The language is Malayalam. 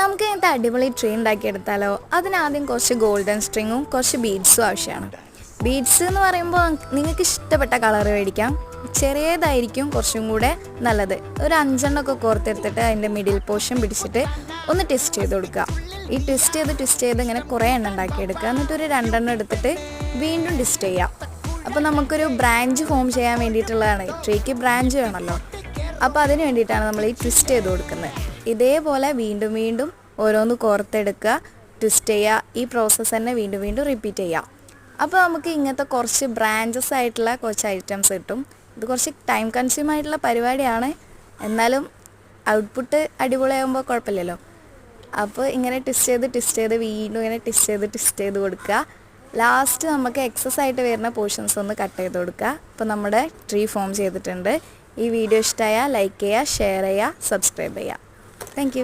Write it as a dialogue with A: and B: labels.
A: നമുക്ക് ഇങ്ങനത്തെ അടിപൊളി ട്രീ ഉണ്ടാക്കിയെടുത്താലോ? അതിനാദ്യം കുറച്ച് ഗോൾഡൻ സ്ട്രിങ്ങും കുറച്ച് ബീഡ്സും ആവശ്യമാണ്. ബീഡ്സ് എന്ന് പറയുമ്പോൾ നിങ്ങൾക്ക് ഇഷ്ടപ്പെട്ട കളർ മേടിക്കാം. ചെറിയതായിരിക്കും കുറച്ചും കൂടെ നല്ലത്. ഒരു അഞ്ചെണ്ണമൊക്കെ കോർത്തെടുത്തിട്ട് അതിന്റെ മിഡിൽ പോർഷൻ പിടിച്ചിട്ട് ഒന്ന് ട്വിസ്റ്റ് ചെയ്ത് കൊടുക്കുക. ഈ ട്വിസ്റ്റ് ചെയ്ത് ട്വിസ്റ്റ് ചെയ്ത് ഇങ്ങനെ കുറേ എണ്ണം ഉണ്ടാക്കിയെടുക്കുക. എന്നിട്ട് ഒരു രണ്ടെണ്ണം എടുത്തിട്ട് വീണ്ടും ട്വിസ്റ്റ് ചെയ്യാം അപ്പോൾ നമുക്കൊരു ബ്രാഞ്ച് ഫോം ചെയ്യാൻ വേണ്ടിയിട്ടുള്ളതാണ്. ട്രീക്ക് ബ്രാഞ്ച് വേണമല്ലോ. അപ്പോൾ അതിന് വേണ്ടിയിട്ടാണ് നമ്മൾ ഈ ട്വിസ്റ്റ് ചെയ്ത് കൊടുക്കുന്നത്. ഇതേപോലെ വീണ്ടും വീണ്ടും ഓരോന്ന് കോർത്തെടുക്കുക ട്വിസ്റ്റ് ചെയ്യുക ഈ പ്രോസസ്സ് തന്നെ വീണ്ടും വീണ്ടും റിപ്പീറ്റ് ചെയ്യുക. അപ്പോൾ നമുക്ക് ഇങ്ങനത്തെ കുറച്ച് ബ്രാഞ്ചസ് ആയിട്ടുള്ള കുറച്ച് ഐറ്റംസ് കിട്ടും. ഇത് കുറച്ച് ടൈം കൺസ്യൂം ആയിട്ടുള്ള പരിപാടിയാണ്. എന്നാലും ഔട്ട്പുട്ട് അടിപൊളിയാകുമ്പോൾ കുഴപ്പമില്ലല്ലോ. അപ്പോൾ ഇങ്ങനെ ട്വിസ്റ്റ് ചെയ്ത് ട്വിസ്റ്റ് ചെയ്ത് വീണ്ടും ഇങ്ങനെ ട്വിസ്റ്റ് ചെയ്ത് ട്വിസ്റ്റ് ചെയ്ത് കൊടുക്കുക. ലാസ്റ്റ് നമുക്ക് എക്സസ് ആയിട്ട് വരുന്ന പോർഷൻസ് ഒന്ന് കട്ട് ചെയ്ത് കൊടുക്കുക. അപ്പോൾ നമ്മുടെ ട്രീ ഫോം ചെയ്തിട്ടുണ്ട്. ഈ വീഡിയോ ഇഷ്ടമായാൽ ലൈക്ക് ചെയ്യുക ഷെയർ ചെയ്യുക സബ്സ്ക്രൈബ് ചെയ്യുക. താങ്ക്